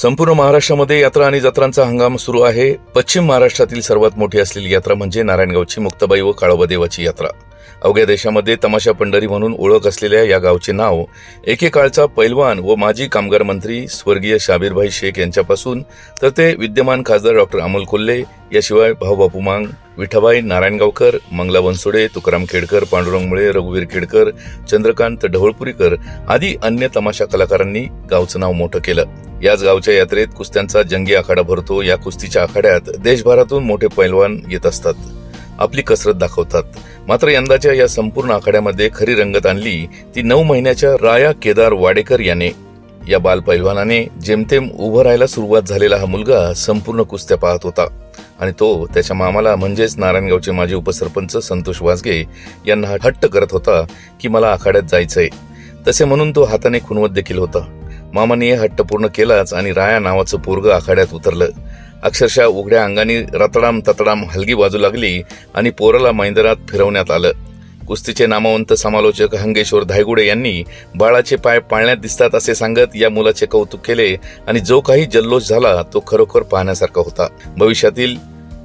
संपूर्ण महाराष्ट्रामध्ये यात्रा आणि जत्रांचा हंगाम सुरू आहे. पश्चिम महाराष्ट्रातील सर्वात मोठी असलेली यात्रा म्हणजे नारायणगावची मुक्ताबाई व काळोबा देवाची यात्रा. अवघ्या देशामध्ये तमाशा पंढरी म्हणून ओळख असलेल्या या गावचे नाव एकेकाळचा पैलवान व माजी कामगार मंत्री स्वर्गीय शाबीरभाई शेख यांच्यापासून तर ते विद्यमान खासदार डॉक्टर अमोल कोल्हे याशिवाय भाऊबापू मांग विठाबाई नारायणगावकर मंगला बनसोडे तुकाराम खेडकर पांडुरंग मुळे रघुवीर खेडकर चंद्रकांत ढवळपुरीकर आदी अन्य तमाशा कलाकारांनी गावचं नाव मोठं केलं. याच गावच्या यात्रेत कुस्त्यांचा जंगी आखाडा भरतो. या कुस्तीच्या आखाड्यात देशभरातून मोठे पैलवान येत असतात. आपली कसरत दाखवतात. मात्र यंदाच्या या संपूर्ण आखाड्यामध्ये खरी रंगत आणली ती नऊ महिन्याच्या राया केदार वाडेकर याने. या बालपैलवानाने जेमतेम उभं राहायला सुरुवात झालेला हा मुलगा संपूर्ण कुस्त्या पाहत होता. आणि तो त्याच्या मामाला म्हणजेच नारायणगावचे माजी उपसरपंच संतोष वासगे यांना हट्ट करत होता की मला आखाड्यात जायचंय. तसे म्हणून तो हाताने खुणवत देखील होता. मामाने हे हट्ट पूर्ण केलाच आणि राया नावाचं पोरग आखाड्यात उतरलं. अक्षरशः उघड्या अंगाने रतडाम ततडाम हलगी बाजू लागली आणि पोराला मैदानात फिरवण्यात आलं. कुस्तीचे नामवंत समालोचक हंगेश्वर धायगुडे यांनी बाळाचे पाय पाळण्यात दिसतात असे सांगत या मुलाचे कौतुक केले आणि जो काही जल्लोष झाला तो खरोखर पाहण्यासारखा होता. भविष्यातील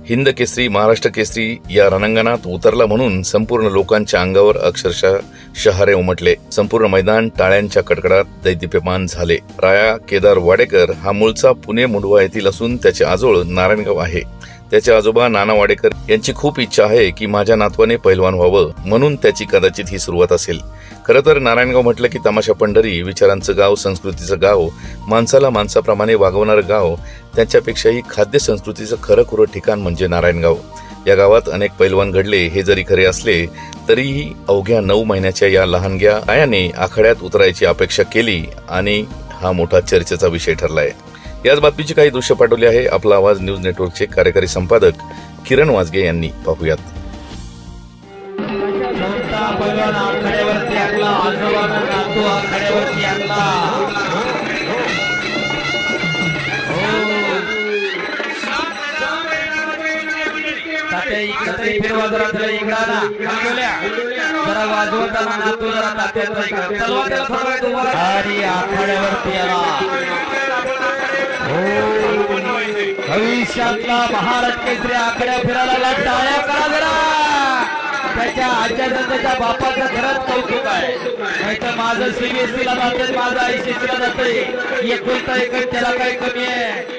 हिंद केसरी महाराष्ट्र केसरी या रणांगणात उतरला म्हणून संपूर्ण लोकांच्या अंगावर अक्षरशः शहारे उमटले. संपूर्ण मैदान टाळ्यांच्या कडकडात दैदिप्यमान झाले. राया केदार वाडेकर हा मूळचा पुणे मुंडवा येथील असून त्याचे आजोळ नारायणगाव आहे. त्याचे आजोबा नाना वाडेकर यांची खूप इच्छा आहे की माझ्या नातवाने पैलवान व्हावं म्हणून त्याची कदाचित ही सुरुवात असेल. खरं तर नारायणगाव म्हटलं की तमाशा पंढरी विचारांचं गाव संस्कृतीचं गाव माणसाला माणसाप्रमाणे वागवणारं गाव त्यांच्यापेक्षाही खाद्य संस्कृतीचं खरं खुरं ठिकाण म्हणजे नारायणगाव. या गावात अनेक पैलवान घडले हे जरी खरे असले तरीही अवघ्या नऊ महिन्याच्या या लहानग्या आयाने आखाड्यात उतरायची अपेक्षा केली आणि हा मोठा चर्चेचा विषय ठरलाय. याच बातमीची काही दृश्य पाठवली आहे. आपला आवाज न्यूज नेटवर्कचे कार्यकारी संपादक किरण वाजगे यांनी पाहूयात. आखाड्यावरती आला. भविष्यातला महाराष्ट्र केसरी आकड्या फिरायला लागला. टाळ्या करा जरा. त्याच्या आज्याचं त्याच्या बापाचं खरंच कौतुक आहे. नाहीतर माझं सीबीएसईला जाते माझं आयसीसीला जाते. एकुलता एक त्याला काही कमी आहे.